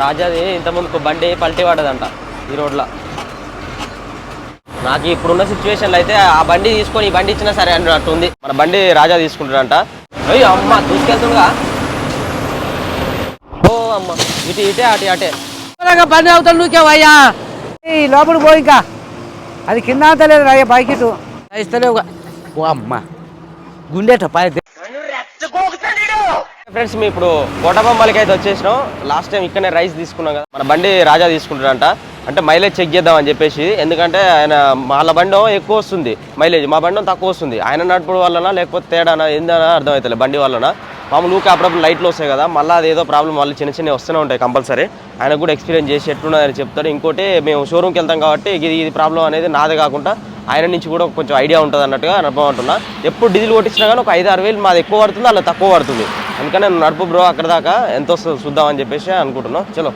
రాజాది ఇంతకుముందుకు బండి పల్టీ పడ్డదంట ఈ రోడ్లో. నాకు ఇప్పుడున్న సిచ్యువేషన్లో అయితే ఆ బండి తీసుకొని ఈ బండి ఇచ్చినా సరే అన్నట్టు ఉంది. మన బండి రాజా తీసుకుంటాడంట. అయ్యో అమ్మ దూసుకెళ్తుండగా ఓ అమ్మ ఇటు ఇటే అటు అటే. బండి అవుతాడు నువ్వుకేవయ్యా ఈ లోపల పోయి ఇంకా. అది కింద అంతలేదు అయ్యా బైకిటు ఇస్తలేవు ఓ అమ్మ గుండెట పై ఫ్రెండ్స్ మేము ఇప్పుడు కోటబొమ్మలకి అయితే వచ్చేసినాం. లాస్ట్ టైం ఇక్కడనే రైస్ తీసుకున్నాం కదా. మన బండి రాజా తీసుకుంటాడంట అంటే మైలేజ్ చెక్ చేద్దాం అని చెప్పేసి. ఎందుకంటే ఆయన వాళ్ళ బండి ఎక్కువ వస్తుంది. మైలేజ్ మా బండి తక్కువ వస్తుంది. ఆయన నడుపుడు వలన లేకపోతే తేడానా ఏందనా అర్థమవుతుంది బండి వలన మామూలు ఊకే అప్పుడప్పుడు లైట్లు వస్తాయి కదా. మళ్ళీ అది ఏదో ప్రాబ్లం వాళ్ళు చిన్న చిన్నవి వస్తూనే ఉంటాయి కంపల్సరీ ఆయన కూడా ఎక్స్పీరియన్స్ చేసి ఎట్లున్నదని చెప్తారు. ఇంకోటి మేము షోరూమ్కి వెళ్తాం కాబట్టి ఇది ఇది ప్రాబ్లం అనేది నాదే కాకుండా ఆయన నుంచి కూడా కొంచెం ఐడియా ఉంటుంది అన్నట్టుగా నడపమంటున్నా. ఎప్పుడు డీజిల్ కొట్టించినా కానీ ఒక ఐదు ఆరు వేలు మాది ఎక్కువ పడుతుంది అలా తక్కువ పడుతుంది. అందుకని నేను నడుపు బ్రో అక్కడ దాకా ఎంత వస్తుందో చూద్దాం అని చెప్పేసి అనుకుంటున్నాం. చలో.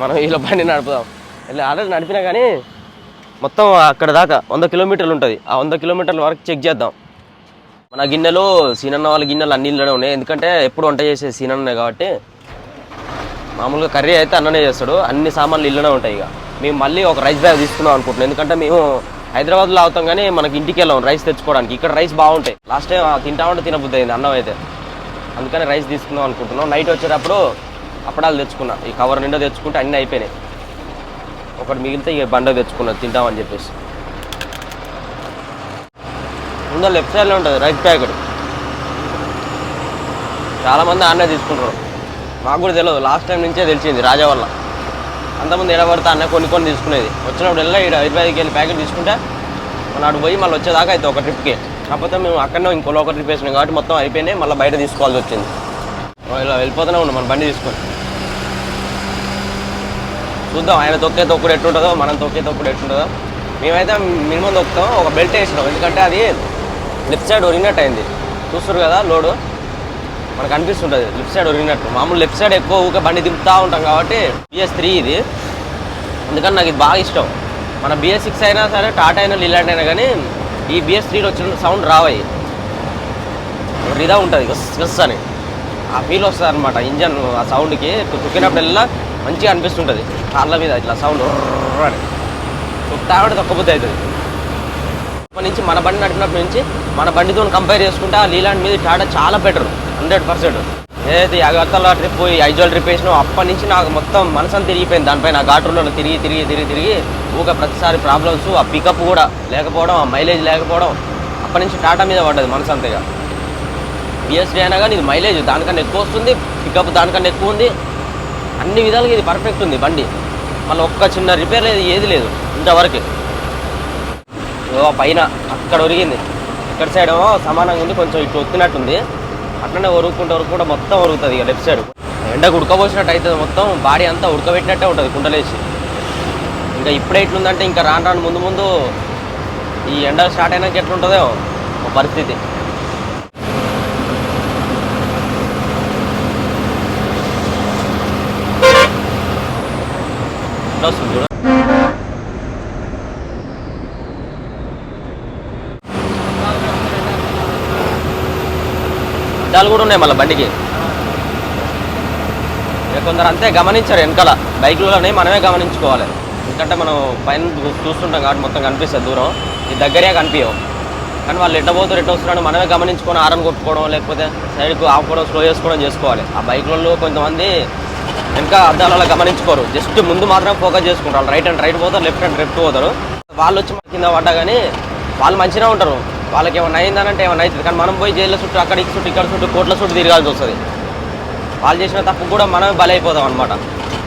మనం ఇలా బండి నడుపుదాం. ఇలా ఆల్రెడీ నడిపినా కానీ మొత్తం అక్కడ దాకా వంద కిలోమీటర్లు ఉంటుంది. ఆ వంద కిలోమీటర్ల వరకు చెక్ చేద్దాం. మన గిన్నెలు సీనన్న వాళ్ళ గిన్నెలు అన్ని ఇళ్ళనే ఉన్నాయి. ఎందుకంటే ఎప్పుడు వంట చేసే సీనన్నే కాబట్టి మామూలుగా కర్రీ అయితే అన్ననే చేస్తాడు. అన్ని సామాన్లు ఇళ్ళనే ఉంటాయి ఇక. మేము మళ్ళీ ఒక రైస్ బ్యాగ్ తీసుకుందాం అనుకుంటున్నాం. ఎందుకంటే మేము హైదరాబాద్లో అవుతాం కానీ మనకి ఇంటికి వెళ్ళాం రైస్ తెచ్చుకోవడానికి. ఇక్కడ రైస్ బాగుంటాయి. లాస్ట్ టైం తింటా ఉంటే తినబుద్ది అయింది అన్నం అయితే. అందుకని రైస్ తీసుకుందాం అనుకుంటున్నాం. నైట్ వచ్చేటప్పుడు అప్పడాలు తెచ్చుకున్నా. ఈ కవర్ నిండా తెచ్చుకుంటే అన్నీ అయిపోయినాయి. ఒకటి మిగిలితే ఇక బండ తెచ్చుకున్నా తింటామని చెప్పేసి. ముందు లెఫ్ట్ సైడ్లో ఉంటుంది రైస్ ప్యాకెట్ చాలామంది ఆన్నే తీసుకుంటారు మాకు కూడా తెలియదు లాస్ట్ టైం నుంచే తెలిసింది రాజా వల్ల. అంతమంది ఎడబడతా అన్న కొన్ని కొన్ని తీసుకునేది. వచ్చినప్పుడు వెళ్ళి ఇక్కడ ఇరవై ఐదుకి వెళ్ళి ప్యాకెట్ తీసుకుంటే మన అటు పోయి మళ్ళీ వచ్చేదాకా అయితే ఒక ట్రిప్కి. కాకపోతే మేము అక్కడనే ఇంకో ఒక ట్రిప్ వేసినాం కాబట్టి మొత్తం అయిపోయినాయి మళ్ళీ బయట తీసుకోవాల్సి వచ్చింది. ఇలా వెళ్ళిపోతూనే ఉన్నాం. మన బండి తీసుకొని. చూద్దాం ఆయన తొక్కే తొక్కుడు ఎట్టుంటుందో మనం తొక్కే తొక్కుడు ఎట్టుంటుందో మేమైతే మినిమం తొక్కుతాం. ఒక బెల్ట్ వేసినాం. ఎందుకంటే అది లెఫ్ట్ సైడ్ ఒరిగినట్టు అయింది. చూస్తారు కదా లోడు. మనకు అనిపిస్తుంటుంది. లెఫ్ట్ సైడ్ ఒరిగినట్టు. మామూలు లెఫ్ట్ సైడ్ ఎక్కువ ఊకే బండి దింపుతూ ఉంటాం కాబట్టి బిఎస్ త్రీ ఇది. అందుకని నాకు ఇది బాగా ఇష్టం. మన బిఎస్ సిక్స్ అయినా సరే టాటా అయినా ఇలాంటి అయినా కానీ ఈ బిఎస్ త్రీలో వచ్చిన సౌండ్ రావాయి ఇదా ఉంటుంది. గస్ గస్ అని. ఆ ఫీల్ వస్తుంది అనమాట ఇంజన్ ఆ సౌండ్కి తొక్కినప్పుడల్లా మంచిగా అనిపిస్తుంటుంది. కార్ల మీద ఇట్లా సౌండ్ అని. తొక్కుతా ఉంటే తొక్కబుద్ధి అవుతుంది. నుంచి మన బండి నడిపినప్పటి నుంచి మన బండితో కంపేర్ చేసుకుంటే ఆ లీలాండ్ మీద టాటా చాలా బెటర్ హండ్రెడ్ పర్సెంట్ ఏదైతే అగర్తల ట్రిప్ ఈ ఐజోల్ ట్రిప్ వేసినా అప్పటి నుంచి నాకు మొత్తం మనసంతా తిరిగిపోయింది. దానిపైన ఆ ఘాట్ రోడ్లో తిరిగి తిరిగి తిరిగి తిరిగి ఊక ప్రతిసారి ప్రాబ్లమ్స్ ఆ పికప్ కూడా లేకపోవడం ఆ మైలేజ్ లేకపోవడం అప్పటి నుంచి టాటా మీద పడ్డది మనసంతగా బిఎస్డీ అయినా కానీ ఇది మైలేజ్ దానికన్నా ఎక్కువ వస్తుంది పికప్ దానికన్నా ఎక్కువ ఉంది. అన్ని విధాలుగా ఇది పర్ఫెక్ట్ ఉంది బండి. మళ్ళీ ఒక్క చిన్న రిపేర్ లేదు ఏది లేదు ఇంతవరకు. ఓ పైన అక్కడ ఒరిగింది. ఇక్కడ సైడ్ సమానంగా ఉంది కొంచెం ఇటు ఒత్తినట్టుంది అట్లనే ఒరుగుకుంటూ కూడా మొత్తం ఒరుగుతుంది ఇక లెఫ్ట్ సైడ్ ఎండకు ఉడకబోసినట్టు అవుతుంది మొత్తం బాడీ అంతా ఉడకబెట్టినట్టే ఉంటుంది కుండలేసి. ఇంకా ఇప్పుడే ఇట్లుందంటే ఇంకా రాను రాను ముందు ముందు ఈ ఎండ స్టార్ట్ అయినాక ఎట్లుంటుందో ఒక పరిస్థితి. వస్తుంది చూడు కూడా ఉన్నాయి మళ్ళీ బండికి. కొందరు అంతే గమనించారు వెనకాల. బైక్లోనే మనమే గమనించుకోవాలి. ఎందుకంటే మనం పైన చూస్తుంటాం కాబట్టి మొత్తం కనిపిస్తుంది దూరం. ఈ దగ్గరే కనిపించవు కానీ వాళ్ళు ఎట్ట పోతారు ఎట్ట వస్తున్నాడు మనమే గమనించుకొని ఆరం కొట్టుకోవడం లేకపోతే సైడ్కు ఆపుకోవడం స్లో చేసుకోవడం చేసుకోవాలి. ఆ బైక్లలో కొంతమంది వెనక అద్దాలలో గమనించుకోరు. జస్ట్ ముందు మాత్రం ఫోకస్ చేసుకుంటారు. రైట్ అండ్ రైట్ పోతారు లెఫ్ట్ అండ్ లెఫ్ట్ పోతారు. వాళ్ళు వచ్చి మన కింద పడ్డా కానీ వాళ్ళు మంచిగా ఉంటారు. వాళ్ళకి ఏమైనా అయిందనంటే ఏమైనా అవుతుంది? కానీ మనం పోయి జైల్లో చుట్టూ అక్కడ చుట్టూ ఇక్కడ చుట్టూ కోట్ల చుట్టూ తిరగాల్సి వస్తుంది. వాళ్ళు చేసిన తప్పు కూడా మనమే బలైపోతాం అనమాట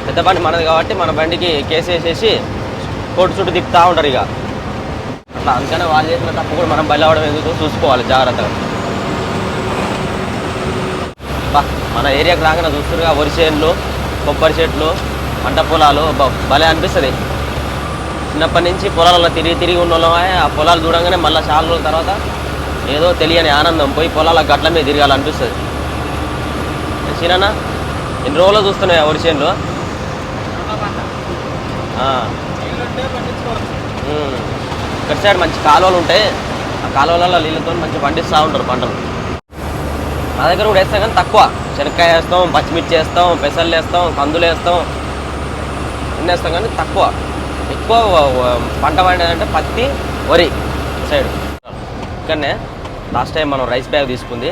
పెద్ద బండి మనది కాబట్టి మన బండికి కేసు వేసేసి కోర్టు చుట్టూ తిప్పుతూ ఉంటారు ఇక. అట్లా అందుకనే వాళ్ళు చేసిన తప్పు కూడా మనం బలి అవ్వడం ఎందుకు? చూసుకోవాలి జాగ్రత్తగా. బా మన ఏరియాకి రాగానే చూస్తురుగా వరి చేనులు కొబ్బరి చెట్లు పంట పొలాలు భలే అనిపిస్తుంది. చిన్నప్పటి నుంచి పొలాలలో తిరిగి తిరిగి ఉన్న వాళ్ళమే ఆ పొలాలు చూడంగానే మళ్ళీ చాలా రోజుల తర్వాత ఏదో తెలియని ఆనందం పోయి పొలాల గట్ల మీద తిరగాలనిపిస్తుంది. చిన్న ఎన్ని రోజులు చూస్తున్నాయి ఎవరి చేనులు? ఆ. ఇక్కడ సైడ్ మంచి కాలువలు ఉంటాయి. ఆ కాలువలలో నీళ్ళతో మంచి పండిస్తూ ఉంటారు పంటలు. మా దగ్గర కూడా వేస్తాం కానీ తక్కువ. శనక్కాయ వేస్తాం పచ్చిమిర్చి వేస్తాం పెసర్లు వేస్తాం కందులు వేస్తాం. అన్నీ వేస్తాం కానీ తక్కువ. ఎక్కువ పంట పండేదంటే పత్తి వరి సైడ్. ఇక్కడనే లాస్ట్ టైం మనం రైస్ బ్యాగ్ తీసుకుంది.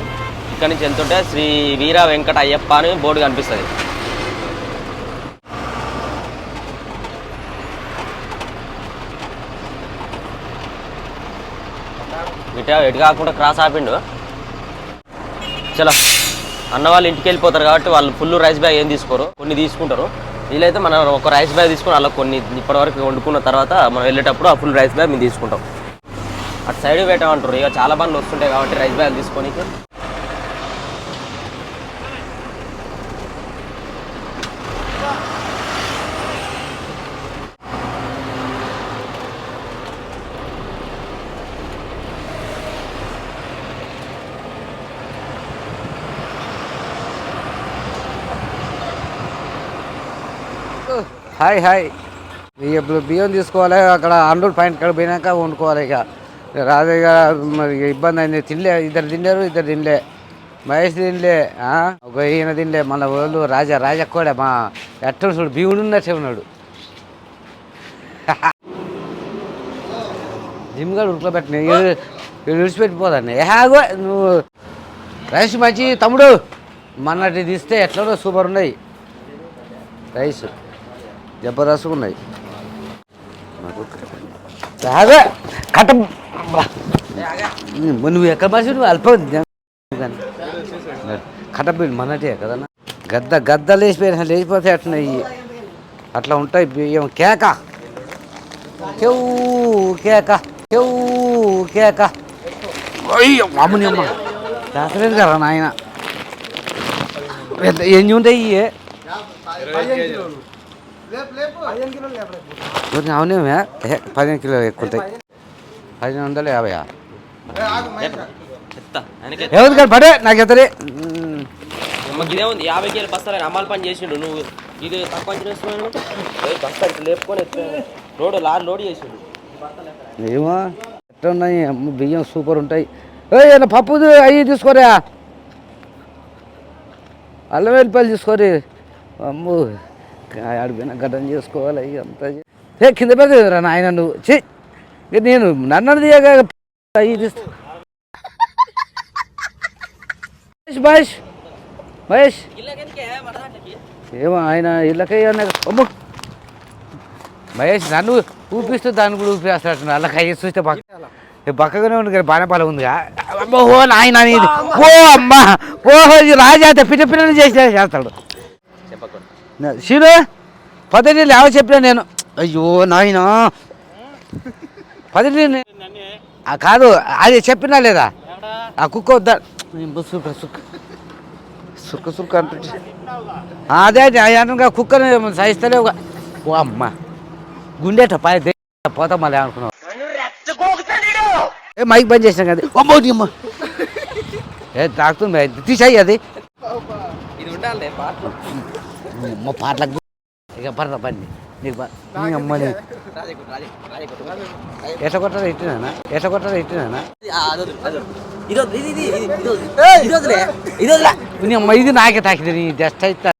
ఇక్కడ నుంచి ఎంత ఉంటే శ్రీ వీర వెంకట అయ్యప్ప అని బోర్డు కనిపిస్తుంది. ఇటు ఎటు కాకుండా క్రాస్ ఆపిండు. చలో. అన్న వాళ్ళు ఇంటికి వెళ్ళిపోతారు కాబట్టి వాళ్ళు ఫుల్ రైస్ బ్యాగ్ ఏం తీసుకోరు. కొన్ని తీసుకుంటారు. వీలైతే మనం ఒక రైస్ బ్యాగ్ తీసుకుని అలా కొన్ని ఇప్పటివరకు వండుకున్న తర్వాత మనం వెళ్ళేటప్పుడు ఆ ఫుల్ రైస్ బ్యాగ్ మేము తీసుకుంటాం. అటు సైడ్ పెట్టామంటారు ఇక చాలా బండ్లు వస్తుంటాయి కాబట్టి రైస్ బ్యాగ్ తీసుకొని హాయ్ హాయ్. ఇప్పుడు బియ్యం తీసుకోవాలి అక్కడ హండ్రెడ్ పాయింట్ కాడ పోయినాక వండుకోవాలి ఇక. రాజయ్య మరి ఇబ్బంది అయింది. తినలే ఇద్దరు తిండారు ఇద్దరు తినలే. మహేష్ తినలే ఒక ఈయన తినలే మన వాళ్ళు రాజా రాజా కూడా మా ఎట్ట చూడు భీముడు ఉన్నట్టే ఉన్నాడు. జిమ్ గారు ఉడకబెట్టిన విడిచిపెట్టిపోదాన్ని ఏహాగో నువ్వు. రైస్ మంచి తమ్ముడు. మొన్నటి తీస్తే ఎట్లనో సూపర్ ఉన్నాయి. రైస్. జబర్దస్త్ ఉన్నాయి. కట్ట. నువ్వు ఎక్కడ నువ్వు అల్పం. కట్టబిడ్డు మనటే కదన్నా గద్ద గద్ద లేచిపోయిన లేచిపోతే అట్లున్నాయి అట్లా ఉంటాయి బియ్యం కేక. కేవ్ కేక. కేవ్ కేక. అయ్యో మామూలు అమ్మ. చేస్తలేదు కదా నాయన. ఎన్ని ఉంటాయి అవునేమే పదిహేను కిలో ఎక్కువ పదిహేను వందల యాభై ఎవరి కాదు పడే. నాకు ఇదే ఉంది. యాభై కేలు అమ్మాలి పని చేసిండు. నువ్వు ఇది తక్కువ అంచనా వేస్తున్నావు బస్తా ఇట్లా లేపుకొని లోడ్ లారీ లోడ్ చేసిండు. ఏమో? ఎట్లా ఉన్నాయి అమ్మ బియ్యం సూపర్ ఉంటాయి. ఏ పప్పు అవి తీసుకోరా? అల్లం వెల్లిపాయలు తీసుకోరి. అమ్ము. ఆడిపోయిన గడ్డం చేసుకోవాలి అంతా ఏ కింద పెద్దరా నాయన నువ్వు. చి నేను నన్ను తీస్తా. మహేష్ మహేష్! ఏమో ఆయన ఇళ్ళకై అమ్ము! మహేష్ నన్ను ఊపిస్తూ దాన్ని కూడా ఊపిస్తాడు అలా కయ్యి చూస్తే పక్క పక్కగానే ఉంది కదా బాణపాల ఉందిగా. అమ్మో ఓ నాయన ఇది ఓ అమ్మా! ఓ రాజా పిల్ల పిల్లలు చేసి చేస్తాడు. శివుడు పద్ధతి లేవ చెప్పినా నేను. అయ్యో నాయన. ఆ కాదు అది చెప్పినా లేదా? ఆ కుక్క వద్దా? సుక్క సుక్క. సుక్క సుక్క అంటుంటే. ఆ, అదే అదే అనగా కుక్కని సహిస్తలే ఓ అమ్మ. గుండెట పాయ పోతా మళ్ళీ అనుకున్నావు. ఏ మైక్ బంద్ చేసినా కదా. అమ్మో నీ అమ్మ. ఏ తాకుతుంది తీసాయి అది. ఇది ఉండాలి అమ్మ పాటలకు ఇక పడతా బండి నీకు నీ అమ్మని. ఎట్ట కొట్టారా ఇట్టినా ఎట్ట కొట్టారా ఇట్టినా ఇది నీ అమ్మ ఇది నాకే తాకింది నీ జస్ట్ అయితే.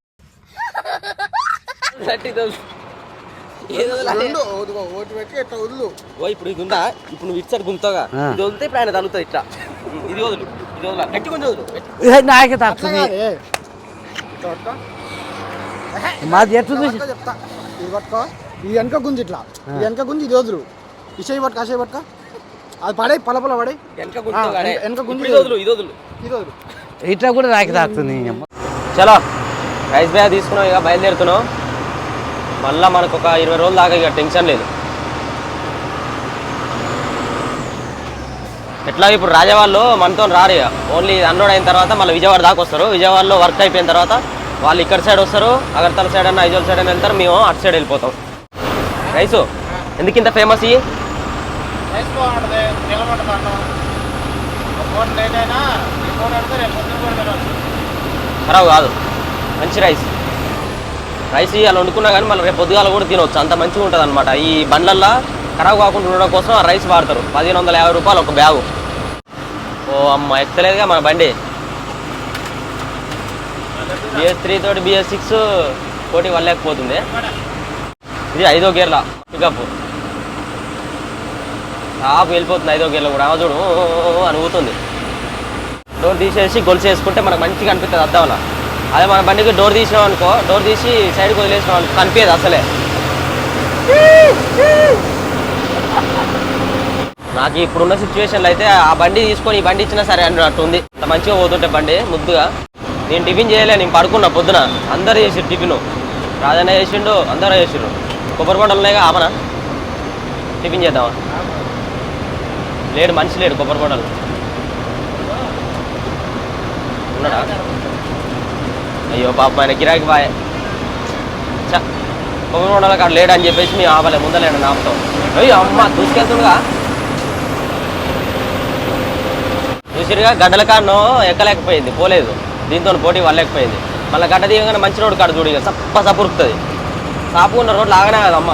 ఇప్పుడు ఇది ఉందా? ఇప్పుడు నువ్వు ఇచ్చాడు గుంతగా. ఇది వదిలితే ఇప్పుడు ఆయన తగులుతుంది ఇట్లా. ఇది వదులు ఇది వదల గట్టి కొంచెం వదులు. ఏ, నాకే తాకుతుంది. మాది ఎట్టు చూసి చెప్తా ఇది పట్టుకో. ఇది వెనక గుంజి ఇట్లా. ఇది వెనక గుంజి ఇది వదులు. ఇషయి పట్టుకో అషయి పట్టుకో. అది పడే పల పల పడే. వెనక గుంతగానే వెనక- గుంజి ఇది వదులు ఇది వదులు. ఇది వదులు. ఇట్లా కూడా నాకే తాకుతుంది చలో. రైస్ బ్యాగ్ తీసుకున్నాం ఇక బయలుదేరుతున్నాం. మళ్ళీ మనకు ఒక ఇరవై రోజుల దాకా ఇక టెన్షన్ లేదు. ఎట్లా ఇప్పుడు రాజవాళ్ళు మనతో రారు ఇక. ఓన్లీ అన్లోడ్ అయిన తర్వాత మళ్ళీ విజయవాడ దాకా వస్తారు. విజయవాడలో వర్క్ అయిపోయిన తర్వాత వాళ్ళు ఇక్కడ సైడ్ వస్తారు అగర్తల సైడ్ అన్న ఐజోల్ సైడ్ అని వెళ్తారు మేము అటు సైడ్ వెళ్ళిపోతాం. రైసు ఎందుకు ఇంత ఫేమస్ ఇవి ఖరాబ్ కాదు. మంచి రైస్ రైస్ అలా వండుకున్నా కానీ మళ్ళీ రేపు పొద్దుగాల కూడా తినవచ్చు అంత మంచిగా ఉంటుంది అనమాట ఈ బండ్లల్లో ఖరాబ్ కాకుండా ఉండడం కోసం ఆ రైస్ వాడతారు. పదిహేను వందల యాభై రూపాయలు ఒక బ్యాగు. ఓ అమ్మ ఎక్కలేదుగా మన బండి. బిఎస్ త్రీ తోటి బిఎస్ సిక్స్ పోటీ వల్లేకపోతుంది ఇది ఐదో గేర్ల పికప్ టాప్ వెళ్ళిపోతుంది ఐదో గేర్లో కూడా. చూడు అనుగుతుంది అని డోర్ తీసేసి గొలుసు వేసుకుంటే మనకు మంచిగా అనిపిస్తుంది అద్దంలో అదే మన బండికి డోర్ తీసినాం అనుకో డోర్ తీసి సైడ్కి వదిలేసినాం అనుకో కనిపించదు అసలే. నాకు ఇప్పుడున్న సిచ్యువేషన్లో అయితే ఆ బండి తీసుకొని ఈ బండి ఇచ్చినా సరే అన్నట్టు ఉంది. మంచిగా పోతుంటే బండి ముద్దుగా. నేను టిఫిన్ చేయలే నేను పడుకున్నా పొద్దున. అందరు చేసిండు టిఫిన్. రాజన్న చేసిండు అందరూ చేసిండు కొబ్బరి బండలు ఉన్నాయిగా ఆమనా టిఫిన్ చేద్దామా? లేడు మనిషి లేడు కొబ్బరి బండలు. ఉన్నాడా? అయ్యో పాప ఆయన గిరాకి బాయ్. చ కొబ్బరి బండలు అక్కడ లేడు అని చెప్పేసి మేము ఆపలే ముందలేడు ఆపుతాం. అయ్యో అమ్మ దూసుకెళ్తుండగా చూసిరుగా గడ్డల కాడను ఎక్కలేకపోయింది పోలేదు. దీంతో పోటీ వల్లేకపోయింది. మళ్ళీ గడ్డ దిగగానే మంచి రోడ్డు కాడ చూడు సప్ప సపురుకుతుంది సాపు ఉన్న రోడ్లు ఆగనే కదా అమ్మ.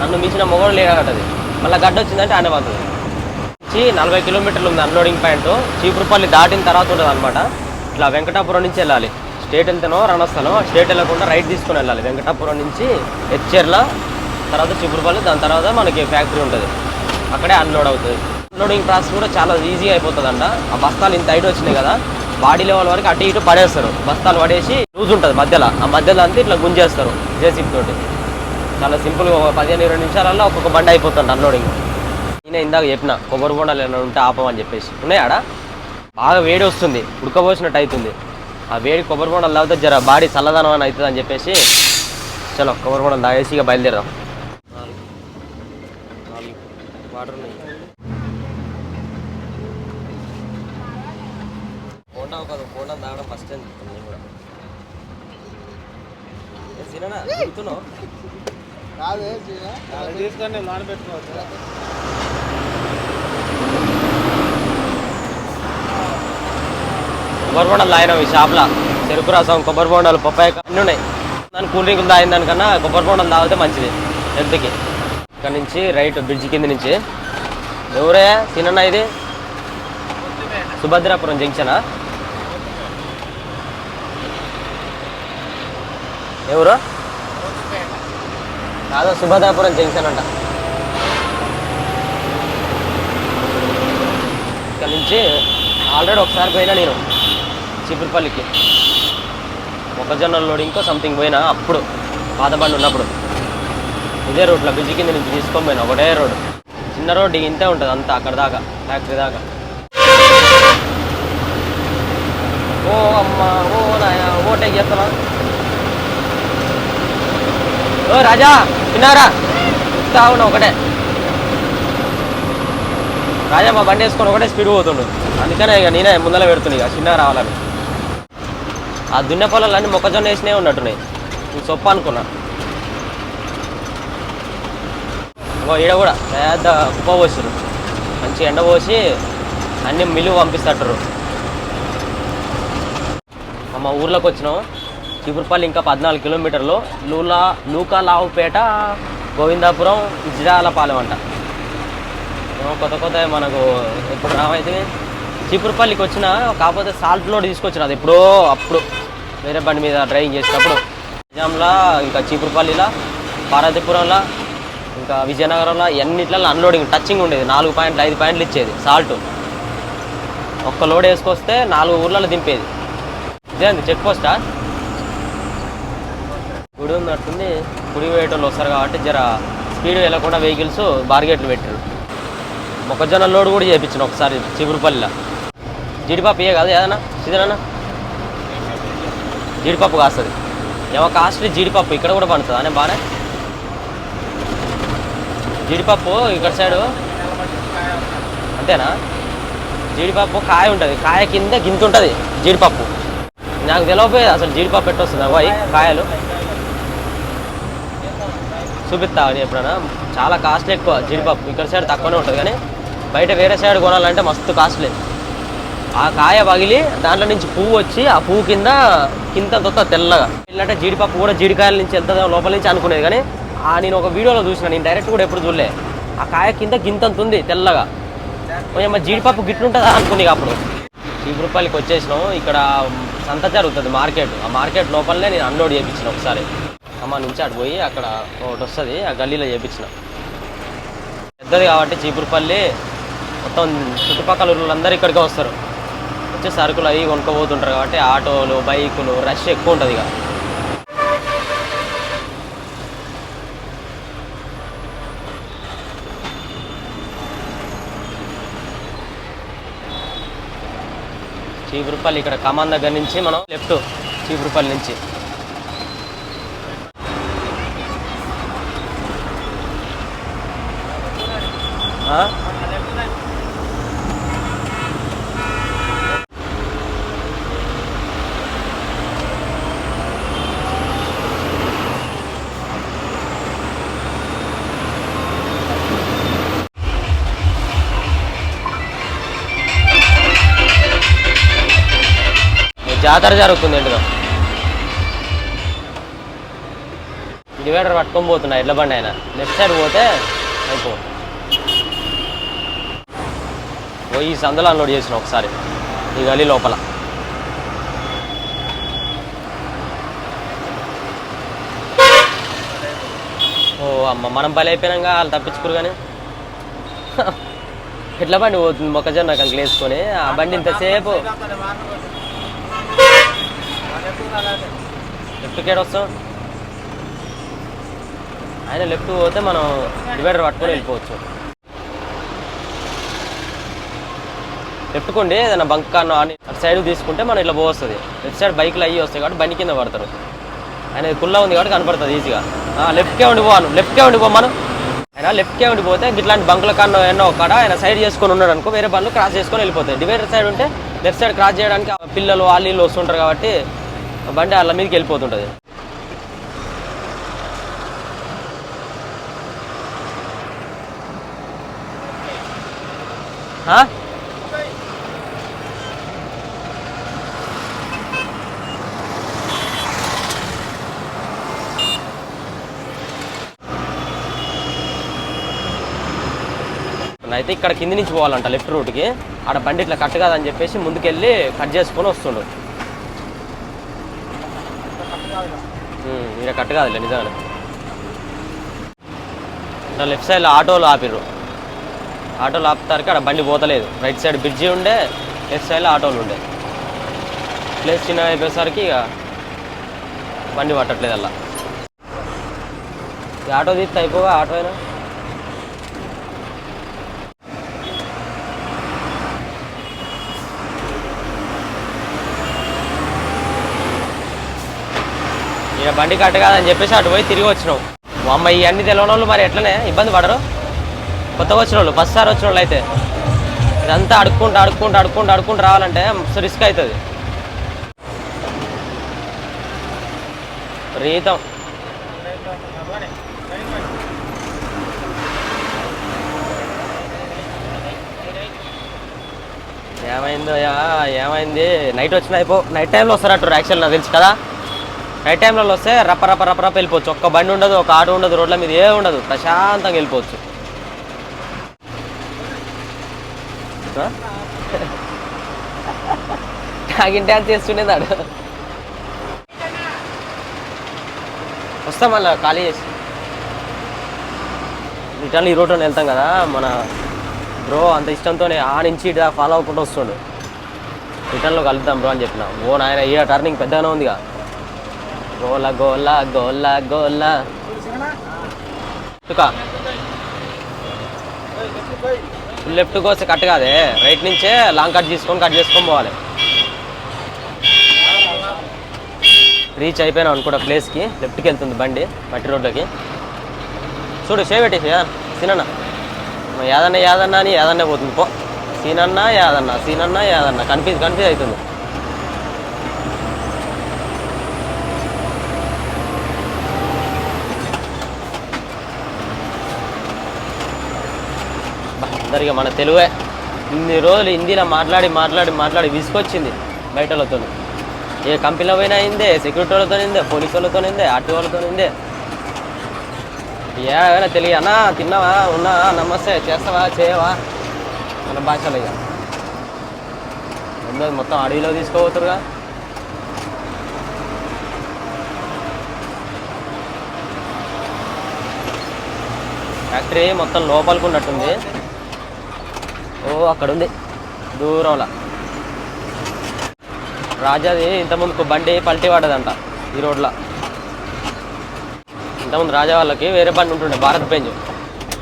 నన్ను మించిన మొగడు లేడగట్టది మళ్ళీ గడ్డ వచ్చిందంటే ఆనే పోతుంది. వచ్చి నలభై కిలోమీటర్లు ఉంది అన్లోడింగ్ పాయింట్ చీపురుపల్లి దాటిన తర్వాత ఉంటుంది అనమాట ఇట్లా వెంకటాపురం నుంచి వెళ్ళాలి. స్టేట్ వెళ్తేనో రణస్థలం స్టేట్ వెళ్ళకుండా రైట్ తీసుకొని వెళ్ళాలి. వెంకటాపురం నుంచి హెచ్చెర్ల తర్వాత చీపురుపల్లి దాని తర్వాత మనకి ఫ్యాక్టరీ ఉంటుంది. అక్కడే అన్లోడ్ అవుతుంది. అన్లోడింగ్ ప్రాసెస్ కూడా చాలా ఈజీగా అయిపోతుందంట. ఆ బస్తాలు ఇంత హైట్ వచ్చినాయి కదా. బాడీ లెవెల్ వరకు అటు ఇటు పడేస్తారు. బస్తాలు పడేసి లూజ్ ఉంటుంది మధ్యలో. ఆ మధ్యలో అంతా ఇట్లా గుంజేస్తారు. జేసీబీ తోటి. చాలా సింపుల్గా ఒక పదిహేను ఇరవై నిమిషాలలో ఒక్కొక్క బండి అయిపోతుంది అన్లోడింగ్. నేను ఇందాక చెప్పిన కొబ్బరి బొండాలు ఏమైనా ఉంటే ఆపమని చెప్పేసి. ఉన్నాయాడ బాగా వేడి వస్తుంది. ఉడకబోసినట్టు అవుతుంది ఆ వేడి కొబ్బరి బొండాలు తాగితే జర బాడీ చల్లదనం అని అవుతుంది అని చెప్పేసి. చలో కొబ్బరి బొండాలు తాగేసి ఇక బయలుదేరాం వాటర్ ఉన్నాయి. బోండా కాదు బోండా తాగడం ఫస్ట్ టైం నేను కూడా. తీసుకొని నానబెట్టుకోవచ్చు కొబ్బరి బొండాలు తాగినాం ఈ షాప్లో. చెరుకు రసం కొబ్బరి బొండాలు పప్పాయ అన్నీ ఉన్నాయి. దాని కూల్ డ్రింకులు తాగిన దానికన్నా కొబ్బరి బొండాలు తాగితే మంచిది హెల్త్కి. ఇక్కడ నుంచి రైట్ బ్రిడ్జ్ కింద నుంచి. ఎవరే? తినన్నా ఇది? సుభద్రాపురం జంక్షనా ఎవరు? కాదు సుభద్రాపురం జంక్షన్ అంట. ఇక్కడ నుంచి ఆల్రెడీ ఒకసారి పోయినా నేను చీపురుపల్లికి. మొక్కజొన్న లోడింగ్కో సంథింగ్ పోయినా అప్పుడు పాత ఉన్నప్పుడు. ఇదే రోడ్లో బిజీ కింద నుంచి తీసుకొని పోయినా ఒకటే రోడ్ చిన్న రోడ్డు ఇంతే ఉంటుంది అంతా అక్కడ దాకా ఫ్యాక్టరీ దాకా. ఓ అమ్మ ఓ నాయ ఓటే చేస్తున్నా. ఓ రాజా తిన్నారా తాగున్నా ఒకటే. రాజా మా బండి వేసుకొని ఒకటే స్పీడ్ పోతుండు. అందుకనే ఇక నేనే ముందర పెడుతున్నా ఇక చిన్న రావాలని. ఆ దున్న పొలాలన్నీ మొక్కజొన్న వేసినే ఉన్నట్టున్నాయి. నేను సొప్ప అనుకున్నా. ఇంకో ఈడ కూడా పెద్ద కుప్ప పోసారు మంచి ఎండ పోసి అన్ని మిల్లు పంపిస్తట్రు మా ఊర్లోకి వచ్చినాం చీపురుపల్లి ఇంకా పద్నాలుగు కిలోమీటర్లు లూలా లూకాలావుపేట గోవిందాపురం ఇజ్రాలపాలెం అంట. కొత్త కొత్త మనకు ఇప్పుడు రావైతే చీపురుపల్లికి వచ్చిన కాకపోతే సాల్ట్ లోడ్ తీసుకొచ్చిన అది ఎప్పుడో అప్పుడు వేరే బండి మీద డ్రైవింగ్ చేసినప్పుడు. నిజాంలా ఇంకా చీపురుపల్లిలో పార్వతీపురంలో ఇంకా విజయనగరంలో ఎన్నిట్లలో అన్లోడింగ్ టచింగ్ ఉండేది. నాలుగు పాయింట్లు ఐదు పాయింట్లు ఇచ్చేది సాల్ట్. ఒక్క లోడ్ వేసుకొస్తే నాలుగు ఊర్లలో దింపేది. ఇదేంది చెక్ పోస్టా గుడి ఉన్నట్టుంది గుడి వేయటోళ్ళు వస్తారు కాబట్టి జర స్పీడ్ వెళ్ళకుండా వెహికల్స్ బార్గేట్లు పెట్టారు మొక్కజొన్న లోడ్ కూడా చేయించిన ఒకసారి చిగురుపల్లిలో జీడిపప్పు ఇయ్యే కదా ఏదన్నా? సిద్ధనా జీడిపప్పు కాస్తుంది. ఏమో కాస్ట్లీ జీడిపప్పు. ఇక్కడ కూడా పండుతుంది? అనే బాగానే జీడిపప్పు ఇక్కడ సైడు. అంతేనా? జీడిపప్పు కాయ ఉంటుంది. కాయ కింద గింత ఉంటుంది జీడిపప్పు. నాకు తెలియపోయేది అసలు జీడిపప్పు పెట్టొస్తుంది అవ్వాయి కాయలు. చూపిస్తావు అని ఎప్పుడైనా చాలా కాస్ట్లీ ఎక్కువ జీడిపప్పు. ఇక్కడ సైడ్ తక్కువనే ఉంటుంది కానీ బయట వేరే సైడ్ కొనాలంటే మస్తు కాస్ట్లీ ఆ కాయ పగిలి దాంట్లో నుంచి పువ్వు వచ్చి ఆ పువ్వు కింద కింద తొత్త తెల్లగా. వెళ్ళంటే జీడిపప్పు కూడా జీడికాయల నుంచి వెళ్తుందో లోపల నుంచి అనుకునేది కానీ ఆ నేను ఒక వీడియోలో చూసిన నేను డైరెక్ట్ కూడా ఎప్పుడు చూడలే. ఆ కాయ కింద గింతంత ఉంది తెల్లగా. కొంచెం జీడిపప్పు గిట్లుంటుందా అనుకుని అప్పుడు. చీపురుపల్లికి వచ్చేసినాం. ఇక్కడ సంత జరుగుతుంది మార్కెట్. ఆ మార్కెట్ లోపలనే నేను అన్లోడ్ చేయించిన ఒకసారి. అమ్మ నుంచి అటు పోయి అక్కడ ఒకటి వస్తుంది ఆ గల్లీలో చేయించిన పెద్దది కాబట్టి చీపురుపల్లి మొత్తం చుట్టుపక్కల ఊళ్ళందరూ ఇక్కడికే వస్తారు. వచ్చి సరుకులు అవి కొనుక్కోబోతుంటారు కాబట్టి ఆటోలు బైకులు రష్ ఎక్కువ ఉంటుంది ఇక. చీపురుపల్లి ఇక్కడ కమాన్ దగ్గర నుంచి మనం లెఫ్ట్ చీపురుపల్లి నుంచి. జాతర జరుగుతుంది ఏంటిదో డివైడర్ పట్టుకొని పోతున్నా ఎడ్ల బండి ఆయన లెఫ్ట్ సైడ్ పోతే అయిపోతుంది. పోయి సందులో అన్లోడ్ చేసిన ఒకసారి. ఈ గలీ లోపల. ఓ అమ్మ మనం బలి అయిపోయినాక వాళ్ళు తప్పించుకురు కానీ. ఎట్లా బండి పోతుంది మొక్కజొన్న కంకులు వేసుకొని? ఆ బండి ఇంతసేపు. లెఫ్ట్ కేడ్ వస్తాం? ఆయన లెఫ్ట్ పోతే మనం డివైడర్ పట్టుకొని వెళ్ళిపోవచ్చు. లెఫ్ట్ ఏదైనా బంక్ అన్న అని అటు సైడ్ తీసుకుంటే మనం ఇట్లా పోస్తుంది లెఫ్ట్ సైడ్ బైక్లు అయ్యి వస్తాయి కాబట్టి బండి కింద పడతారు. ఆయన కుల్లా ఉంది కాబట్టి కనపడుతుంది ఈజీగా. లెఫ్ట్కే ఉండిపోను లెఫ్ట్కే ఉండిపో మనం. ఆయన లెఫ్ట్కే ఉండిపోతే ఇట్లాంటి బంకుల కన్నా ఎన్నో కాడ ఆయన సైడ్ చేసుకొని ఉన్నాడు అనుకో వేరే బండ్లు క్రాస్ చేసుకొని వెళ్ళిపోతాయి. డివైడర్ సైడ్ ఉంటే లెఫ్ట్ సైడ్ క్రాస్ చేయడానికి ఆ పిల్లలు వాళ్ళు ఇల్లు వస్తుంటారు కాబట్టి బండి వాళ్ళ మీదకి వెళ్ళిపోతుంటుంది. Huh? అయితే ఇక్కడ కింది నుంచి పోవాలంట లెఫ్ట్ రూట్కి ఆడ బండి ఇట్లా కట్ కాదని చెప్పేసి ముందుకెళ్ళి కట్ చేసుకొని వస్తుండు. ఇక్కడ కట్ కాదులే నిజంగానే. నా లెఫ్ట్ సైడ్లో ఆటోలు ఆపిర్రు. ఆటోలు ఆపుతారికి ఆడ బండి పోతలేదు. రైట్ సైడ్ బ్రిడ్జి ఉండే లెఫ్ట్ సైడ్లో ఆటోలు ఉండే. ప్లేస్ చిన్న అయిపోయేసరికి ఇక బండి పట్టట్లేదు అలా. ఆటో తీస్తే అయిపోగా ఆటో అయినా? ఇక బండి కట్ట కాదని చెప్పేసి అటు పోయి తిరిగి వచ్చినాం. ఓ అమ్మ ఇవన్నీ తెలియని వాళ్ళు మరి ఎట్లనే? ఇబ్బంది పడరు. కొత్తగా వచ్చిన వాళ్ళు ఫస్ట్ సార్ వచ్చిన వాళ్ళు అయితే. ఇదంతా అడుక్కుంటూ అడుక్కుంటూ అడుక్కుంటూ అడుక్కుంటూ రావాలంటే రిస్క్ అవుతుంది. రీతం ఏమైందో ఏమైంది? నైట్ వచ్చిన అయిపో నైట్ టైంలో వస్తారట్టు యాక్చువల్ నాకు తెలుసు కదా. నైట్ టైంలో వస్తే రప్ప రప్ప రప్ప రప్ప వెళ్ళిపోవచ్చు. ఒక్క బండి ఉండదు ఒక ఆటో ఉండదు రోడ్ల మీద ఏ ఉండదు. ప్రశాంతంగా వెళ్ళిపోవచ్చు. ఆ? తాగింటే అని చేస్తుండేదాడు వస్తాం మళ్ళీ ఖాళీ చేసి. రిటర్న్ ఈ రోడ్లో వెళ్తాం కదా మన బ్రో అంత ఇష్టంతోనే ఆ నుంచి ఇటు ఫాలో అవ్వకుండా వస్తుండు. రిటర్న్లో కలుద్దాం బ్రో అని చెప్పిన. ఓ నాయన ఈ టర్నింగ్ పెద్దగానే ఉందిగా. గోల గోల గోల గోల. తుకా లెఫ్ట్ కోస్తే కట్ కాదే. రైట్ నుంచే లాంగ్ కట్ తీసుకొని కట్ చేసుకొని పోవాలి. రీచ్ అయిపోయినా అనుకుంటా ప్లేస్కి లెఫ్ట్కి వెళ్తుంది బండి మట్టి రోడ్లోకి చూడు షే పెట్టేసి సీనన్న. యాదన్న యాదన్న అని యాదన్నే పోతుంది. పో. సీనన్న యాదన్న సీనన్న యాదన్న. కన్ఫ్యూజ్ కన్ఫ్యూజ్ అవుతుంది. అందరికీ మన తెలుగే. ఇన్ని రోజులు హిందీలో మాట్లాడి మాట్లాడి మాట్లాడి విసుకొచ్చింది బయట వాళ్ళతో ఏ కంపెనీలో పోయినా అయిందే సెక్యూరిటీ వాళ్ళతో ఇందే పోలీసు వాళ్ళతో నిందే ఆర్టీ వాళ్ళతో ఇందే. ఏమైనా తెలియనా అన్నా తిన్నావా ఉన్నా నమస్తే చేస్తావా చేయవా? మన భాషలో ఇక. ఉండదు మొత్తం అడవిలో తీసుకోబోతురుగా. ఫ్యాక్టరీ మొత్తం లోపలికి ఉన్నట్టుంది ఓ అక్కడ ఉంది దూరంలో. రాజాది ఇంతకుముందుకు బండి పల్టీ పడ్డదంట ఈ రోడ్లో. ఇంతకుముందు రాజా వాళ్ళకి వేరే బండి ఉంటుండే భారత్ బెంజ్.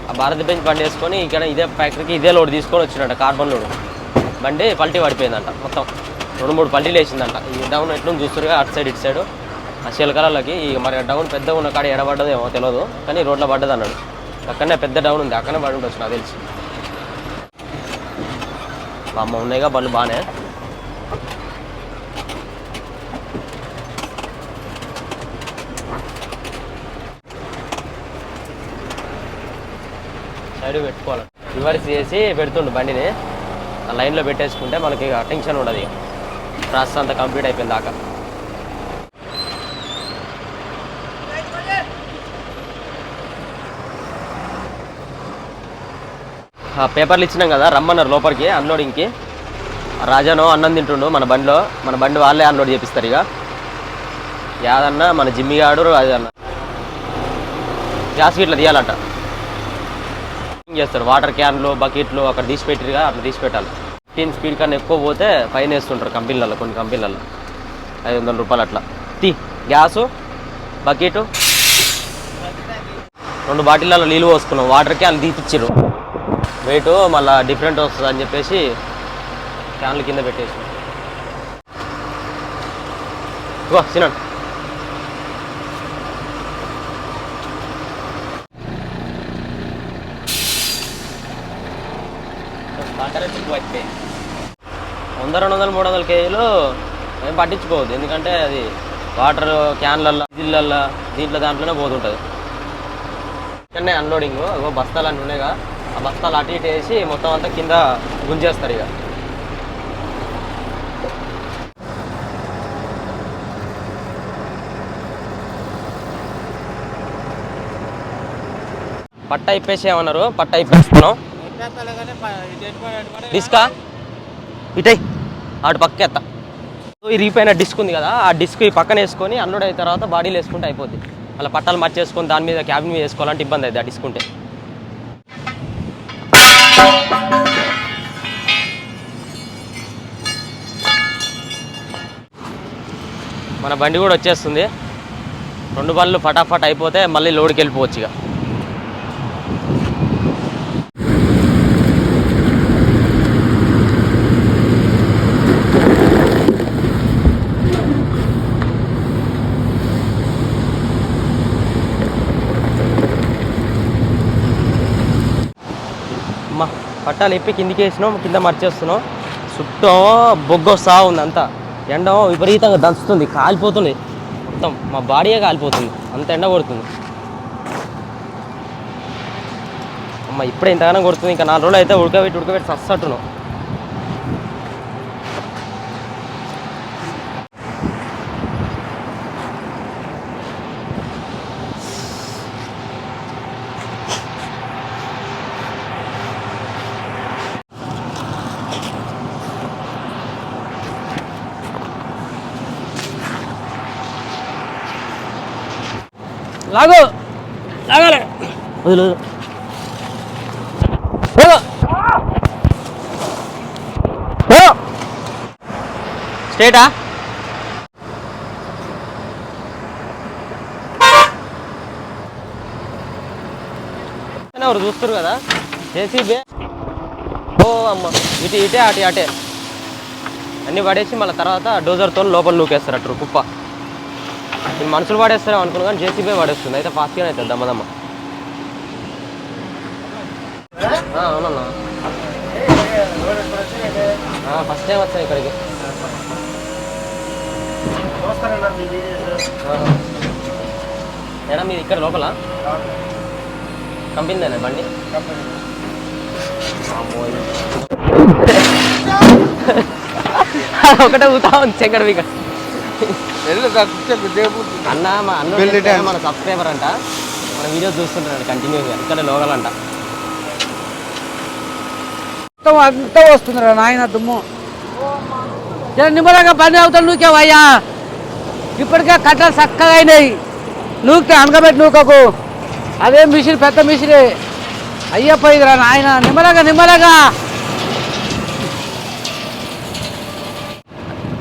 ఆ భారత్ బెంజ్ బండి వేసుకొని ఇక్కడ ఇదే ఫ్యాక్టరీకి ఇదే లోడ్ తీసుకొని వచ్చినట్ట కార్బన్ లోడ్. బండి పల్టీ పడిపోయిందంట మొత్తం. రెండు మూడు పల్టీలు వేసిందంట. ఈ డౌన్ ఎట్లు చూస్తురుగా అటు సైడ్ ఇటు సైడ్ ఆ శిలకలకి ఇక మరి డౌన్ పెద్ద ఉన్న కాడ ఎడబడ్డదేమో తెలియదు కానీ రోడ్లో పడ్డది అన్నాడు అక్కడనే పెద్ద డౌన్ ఉంది అక్కడనే పడి ఉండొచ్చు నాకు తెలిసి. అమ్మ ఉన్నాయిగా బండ్లు బాగానే సైడ్ పెట్టుకోవాలి. రివర్స్ చేసి పెడుతుండు బండిని. ఆ లైన్లో పెట్టేసుకుంటే మనకి ఇక టెన్షన్ ఉండదు. ప్రాసెస్ అంతా కంప్లీట్ అయిపోయింది దాకా. పేపర్లు ఇచ్చినాం కదా రమ్మన్నారు లోపలికి అన్లోడింగ్కి. రాజానో అన్నం తింటుండు మన బండిలో. మన బండి వాళ్ళే అన్లోడ్ చేపిస్తారు ఇక. యాదన్న మన జిమ్మిగాడు రాజన్న. గ్యాస్ ఇట్లా తీయాలంట. చేస్తారు. వాటర్ క్యాన్లు బకెట్లు అక్కడ తీసి పెట్టిరుగా అట్లా తీసి పెట్టాలి ఫిఫ్టీన్ స్పీడ్ కన్నా ఎక్కువ పోతే ఫైన్ వేస్తుంటారు కంపెనీలలో కొన్ని కంపెనీలలో ఐదు వందల రూపాయలు అట్లా. తీ గ్యాసు బకెట్. రెండు బాటిళ్ళలో నీళ్ళు పోసుకున్నాం. వాటర్ క్యాన్ తీపిచ్చారు వెయిట్ మళ్ళీ డిఫరెంట్ వస్తుంది అని చెప్పేసి క్యాన్లు కింద పెట్టేసి. ఇగో తినండి వంద రెండు వందలు మూడు వందల కేజీలు ఏం పట్టించుకోవద్దు. ఎందుకంటే అది వాటర్ క్యాన్లల్లో జిల్లల్లో దీంట్లో దాంట్లోనే పోతుంటుంది. ఇక్కడనే అన్లోడింగ్ ఇగో బస్తాలు అన్నీ ఉన్నాయిగా. ఆ బస్తాలు అటు ఇటు వేసి మొత్తం అంతా కింద గుంజేస్తారు ఇక. పట్ట ఇప్పేసి ఏమన్నారు? పట్ట ఇప్పేస్తున్నాం. డిస్కా? ఇటై అటు పక్క ఎత్త. ఇరిగిపోయిన డిస్క్ ఉంది కదా ఆ డిస్క్ ఈ పక్కన వేసుకొని అన్లోడ్ అయిన తర్వాత బాడీలో వేసుకుంటే అయిపోద్ది. అలా పట్టాలు మర్చేసుకొని దాని మీద క్యాబిన్ మీద వేసుకోవాలంటే ఇబ్బంది అవుతుంది ఆ డిస్క్ ఉంటే. మన బండి కూడా వచ్చేస్తుంది. రెండు బండ్లు ఫటాఫట్ అయిపోతే మళ్ళీ లోడ్కి వెళ్ళిపోవచ్చు ఇక అమ్మా పట్టాలు ఎప్పి కిందికి వేసినాం కింద మర్చేస్తున్నాం. చుట్టూ బొగ్గు వస్తా ఉంది అంతా. ఎండ విపరీతంగా దంచుతుంది కాలిపోతుంది. మొత్తం మా బాడీయే కాలిపోతుంది అంత ఎండ కొడుతుంది. అమ్మ ఇప్పుడే ఇంతగానో కొడుతుంది ఇంకా నాలుగు రోజులు అయితే ఉడకబెట్టి ఉడకబెట్టి సస్తట్టున్నాం లాగు. లాగాలి. వదిలు. వదిలు. లాగు. లాగు. స్ట్రేటా? ఎవరు చూస్తారు కదా? జేసీబీ. ఓ అమ్మ. ఇటు ఇటే అటు అటే. అన్నీ పడేసి మళ్ళీ తర్వాత డోజర్తో లోపల నూకేస్తారు అట్టు కుప్ప. నేను మనుషులు పడేస్తారేమో అనుకున్నా కానీ జేసీబీ పడేస్తుంది అయితే ఫాస్ట్గానే అవుతుంది దమ్మదమ్మ ఆ, అవునన్నా. ఫస్ట్ టైం వచ్చాను ఇక్కడికి. ఏడా మీది ఇక్కడ లోపల? కంపెనీదేనా బండి. ఒకటే ఊతా ఉంది చెక్కడ మీకు? అన్న మా అన్న. మన సబ్స్క్రైబర్ అంట. మన వీడియో చూస్తుంటాడు కంటిన్యూగా ఇక్కడ లోగలంట మొత్తం అంతా వస్తుందిరా నాయన దుమ్ము. నిమ్మలంగా బండి అవుతాడు నూకేవయ్యా? ఇప్పటికే కట్టలు చక్కగా అయినాయి. నూకితే అనకబెట్టి నూకకు. అదే మిషన్ పెద్ద మిషనే? అయ్యప్ప ఇదిరా నాయన. నిమ్మలగా నిమ్మలగా.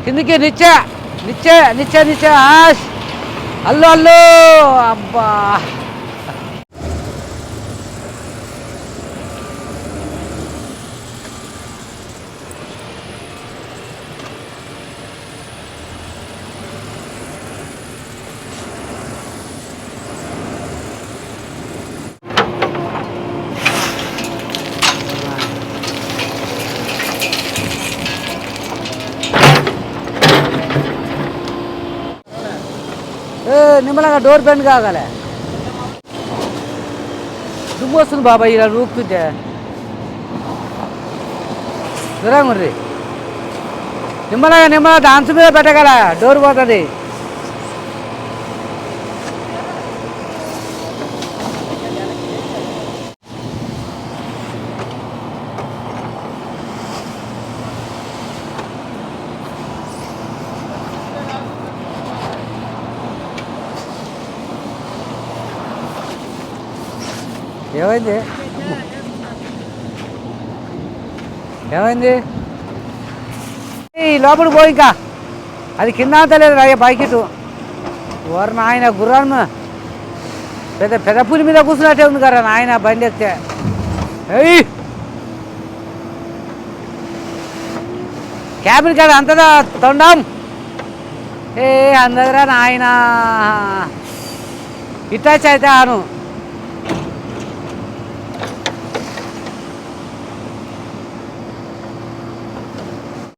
కిందికి నిచ్చే. నిచ్చే నిచ్చే నిచ్చే ఆష్ అల్లు అల్లు అబ్బా ఏ డోర్ బెండ్ కాగలే. దుమ్ము వస్తుంది బాబాయ్ ఇలా రూపుతుంటే. దూరంగా ఉంది నిమ్మలంగా నిమ్మలంగా డాన్స్ మీద పెట్టగల డోర్ పోతుంది. ఏమైంది? ఏమైంది? ఈ లోపలికి పోయి ఇంకా. అది కింద అంత లేదు అయ్యా బైకిటు ఓరు నాయన గుర్రాన్ని పెద్ద పెద్ద పులి మీద కూర్చున్నట్టే ఉంది కదా నాయన బండి ఎక్కితే ఏయ్! క్యాబిన్ కాడ అంతదా తొండం? ఏ అందరా నాయన. ఇటాచ్ అయితే ఆను